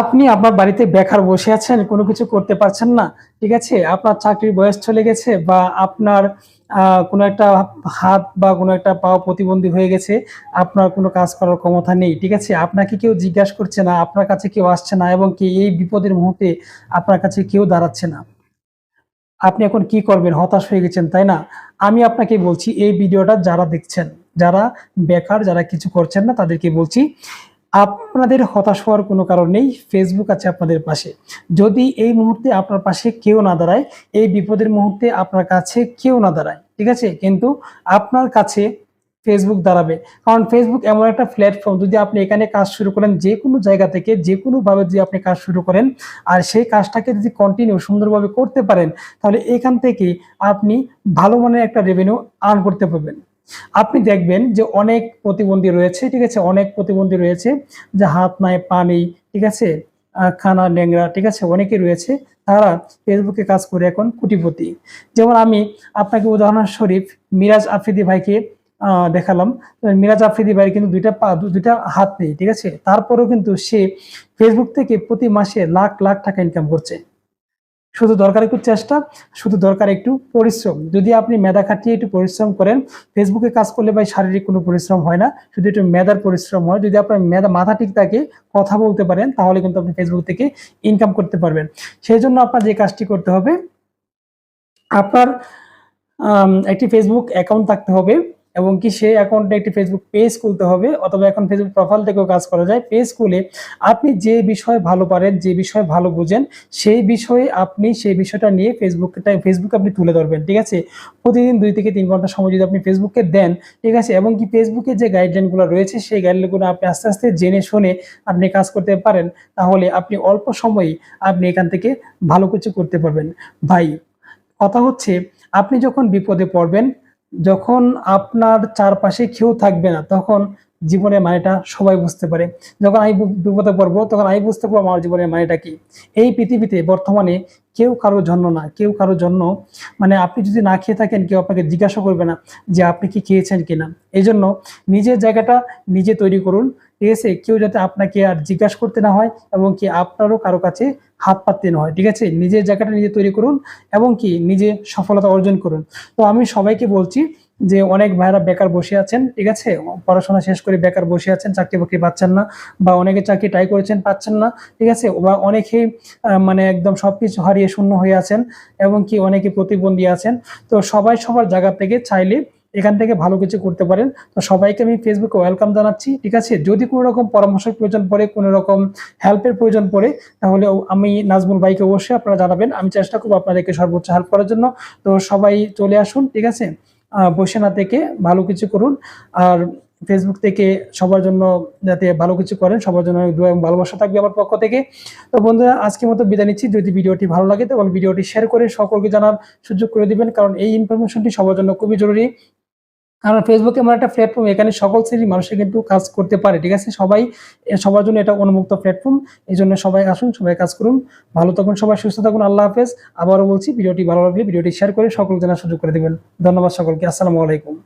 আপনি আপনার বাড়িতে বেকার বসে আছেন, কোনো কিছু করতে পারছেন না, ঠিক আছে? আপনার চাকরির বয়স চলে গেছে বা আপনার কোনো একটা হাত বা কোনো একটা পা প্রতিবন্ধী হয়ে গেছে, আপনার কোনো কাজ করার ক্ষমতা নেই, ঠিক আছে? আপনাকে কেউ জিজ্ঞাসা করছে না, আপনার কাছে কেউ আসছে না এবং কি এই বিপদের মুহূর্তে আপনার কাছে কেউ দাঁড়াচ্ছে না। আপনি এখন কি করবেন? হতাশ হয়ে গেছেন, তাই না? আমি আপনাকে বলছি, এই ভিডিওটা যারা দেখছেন, যারা বেকার, যারা কিছু করছেন না, তাদেরকে বলছি আপনাদের হতাশ হওয়ার কোনো কারণ নেই ফেসবুক আছে আপনাদের পাশে। যদি এই মুহূর্তে আপনার পাশে কেউ না দাঁড়ায়, এই বিপদের মুহূর্তে আপনার কাছে কেউ না দাঁড়ায়, ঠিক আছে? কিন্তু আপনার কাছে ফেসবুক দাঁড়াবে। কারণ ফেসবুক এমন একটা প্ল্যাটফর্ম যদি আপনি এখানে কাজ শুরু করেন, যে কোনো জায়গা থেকে, যে কোনোভাবে যদি আপনি কাজ শুরু করেন, আর সেই কাজটাকে যদি কন্টিনিউ সুন্দরভাবে করতে পারেন, তাহলে এখান থেকে আপনি ভালো মানের একটা রেভিনিউ আর্ন করতে পারবেন। আপনি দেখবেন যে অনেক প্রতিবন্ধী রয়েছে, ঠিক আছে? অনেক প্রতিবন্ধী রয়েছে, যে হাত, নাই পানি ঠিক আছে? খানা ল্যাংরা ঠিক আছে? অনেকে রয়েছে, তারা ফেসবুকে কাজ করে এখন কুটিপতি। যেমন আমি আপনাকে উদাহরণস্বরূপ মিরাজ আফ্রিদি ভাইকে দেখালাম। মিরাজ আফ্রিদি ভাই কিন্তু দুইটা পা দুইটা হাত নেই, ঠিক আছে? তারপরেও কিন্তু সে ফেসবুক থেকে প্রতি মাসে লাখ লাখ টাকা ইনকাম করছে। শুধু দরকার একটু চেষ্টা, শুধু দরকার একটু পরিশ্রম। যদি আপনি মেধা খাটিয়ে একটু পরিশ্রম করেন, ফেসবুকে কাজ করলে ভাই শারীরিক কোনো পরিশ্রম হয় না। শুধু একটু মেধার পরিশ্রম হয়, যদি আপনার মেধা মাথা ঠিক থাকে, কথা বলতে পারেন, তাহলে কিন্তু আপনি ফেসবুক থেকে ইনকাম করতে পারবেন। সেই জন্য আপনার যে কাজটি করতে হবে, আপনার একটি ফেসবুক অ্যাকাউন্ট থাকতে হবে। এবং কি সেই অ্যাকাউন্টে একটি ফেসবুক পেজ খুলতে হবে অথবা এখন ফেসবুক প্রোফাইল থেকেও কাজ করা যায়। পেজ খুলে আপনি যে বিষয়ে ভালো পারেন, যে বিষয়ে ভালো বুঝেন, সেই বিষয়ে আপনি সেই বিষয়টা নিয়ে ফেসবুকটা ফেসবুকে আপনি তুলে ধরবেন, ঠিক আছে? প্রতিদিন দুই থেকে তিন ঘণ্টা সময় যদি আপনি ফেসবুকে দেন, ঠিক আছে? এবং কি ফেসবুকে যে গাইডলাইনগুলো রয়েছে, সেই গাইডলাইনগুলো আপনি আস্তে আস্তে জেনে শুনে আপনি কাজ করতে পারেন, তাহলে আপনি অল্প সময়ে আপনি এখান থেকে ভালো কিছু করতে পারবেন। ভাই, কথা হচ্ছে, আপনি যখন বিপদে পড়বেন যখন আপনার চারপাশে কেউ থাকবে না তখন জীবনের মানেটা সবাই বুঝতে পারে। যখন আমি বিপদে পড়ব, তখন আমি বুঝতে পারব আমার জীবনের মানেটা কি। এই পৃথিবীতে বর্তমানে কেউ কারোর জন্য না, কেউ কারোর জন্য মানে আপনি যদি না খেয়ে থাকেন, কেউ আপনাকে জিজ্ঞাসা করবে না যে আপনি কি খেয়েছেন কিনা। এই জন্য নিজের জায়গাটা নিজে তৈরি করুন ঠিক আছে কেউ যাতে আপনাকে আর জিজ্ঞাসা করতে না হয় এবং কি আপনারও কারও কাছে হাত পাততে না হয়, ঠিক আছে? নিজের জায়গাটা নিজে তৈরি করুন এবং কি নিজে সফলতা অর্জন করুন। তো আমি সবাইকে বলছি যে অনেক ভাইরা বেকার বসে আছেন, ঠিক আছে? পড়াশোনা শেষ করে বেকার বসে আছেন চাকরি বাকরি পাচ্ছেন না বা অনেকে চাকরি ট্রাই করেছেন, পাচ্ছেন না, ঠিক আছে? বা অনেকেই মানে একদম সবকিছু হারিয়ে শূন্য হয়ে আছেন এবং কি অনেকে প্রতিবন্ধী আছেন। তো সবাই সবার জায়গা থেকে চাইলে এখান থেকে ভালো কিছু করতে পারেন। তো সবাইকে আমি ফেসবুকে ওয়েলকাম জানাচ্ছি, ঠিক আছে? যদি কোনো রকম পরামর্শের প্রয়োজন পড়ে, কোনো রকম হেল্পের প্রয়োজন পড়ে, তাহলে আমি নাজমুল ভাইকে অবশ্যই আপনারা জানাবেন। আমি চেষ্টা করব আপনাদেরকে সর্বোচ্চ হেল্প করার জন্য। তো সবাই চলে আসুন, ঠিক আছে? বসে না থেকে ভালো কিছু করুন। আর ফেসবুক থেকে সবার জন্য যাতে ভালো কিছু করেন, সবার জন্য দোয়া এবং ভালোবাসা থাকবে আমার পক্ষ থেকে। তো বন্ধুরা, আজকের মতো বিদায় নিচ্ছি। যদি ভিডিওটি ভালো লাগে তাহলে ভিডিওটি শেয়ার করে সকলকে জানার সুযোগ করে দিবেন। কারণ এই ইনফরমেশনটি সবার জন্য খুবই জরুরি। কারণ ফেসবুক এমন একটা প্ল্যাটফর্ম এখানে সকল শ্রেণির মানুষের কিন্তু কাজ করতে পারে, ঠিক আছে? সবাই সবার জন্য এটা অনুমুক্ত প্ল্যাটফর্ম এই জন্য সবাই আসুন, সবাই কাজ করুন। ভালো থাকুন সবাই, সুস্থ থাকুন, আল্লাহ হাফেজ। আবারও বলছি, ভিডিওটি ভালো লাগলে ভিডিওটি শেয়ার করে সকল জানার সুযোগ করে দেবেন। ধন্যবাদ সকলকে, আসসালামু আলাইকুম।